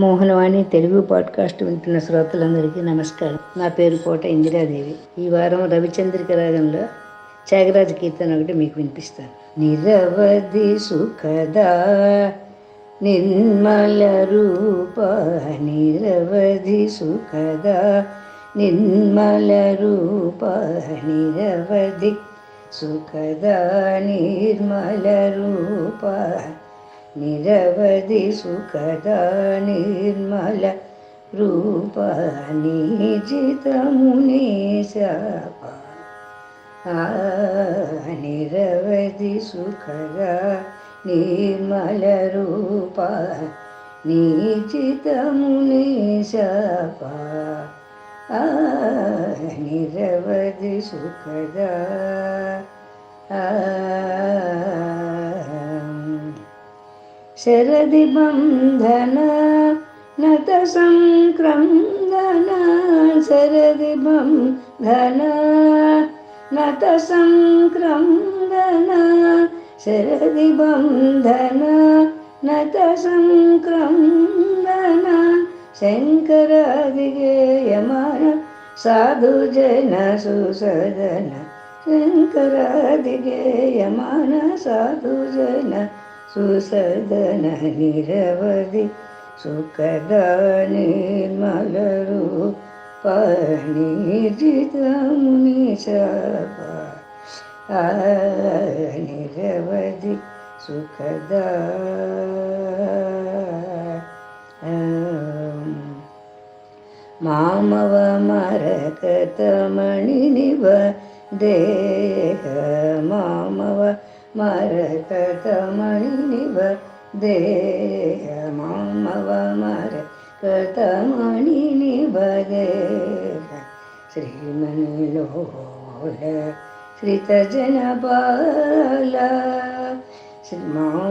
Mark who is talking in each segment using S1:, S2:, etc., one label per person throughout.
S1: Mohanavani Telugu podcast వింటున్న శ్రోతలందరికీ నమస్కారం. నా పేరు కోట ఇందిరాదేవి. ఈ వారం రవిచంద్రిక రాగంలో త్యాగరాజ కీర్తన ఒకటి మీకు వినిపిస్తాను. నిరవధి సుఖదా నిర్మల రూప నిరవధి సుఖదా నిర్మల రూప నిరవధి సుఖదా నిర్మల రూప. నిరవధి సుఖద నిర్మల రూప నిజితమునేశ నిరవధి సుఖద నిర్మల రూప నిజితమునేశ నిరవధి సుఖద शरदि बन्धन नतसङ्क्रन्दन शरदि बन्धन नतसङ्क्रन्दन शरदि बन्धन नतसङ्क्रन्दन संक्रन्दन शङ्कराधिगे साधु जन सुसदन शङ्कराधिगे यमान साधु जन सुसदन निरवधि सुखदनिर्मालरूप पनिर्जितमिष आरवधि सुखद मामरकतमणि व देह। मामव मर देय मामव देया मां मव मार कृतमणि वदे श्रीमणि लो ल श्रीतजनपाला श्रीमाव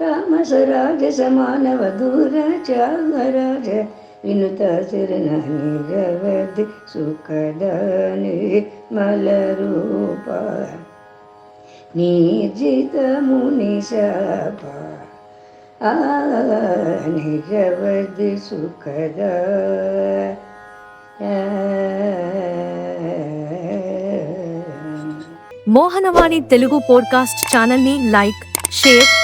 S1: తామసరాజ సమానవ దూరచాగరాజ వినుత చరణం తామసరాజ సమానవ మలరూప నిర్జిత ముని శాప నిరవధి సుఖద.
S2: మోహనవాణి తెలుగు పోడ్కాస్ట్ ఛానల్ని లైక్ షేర్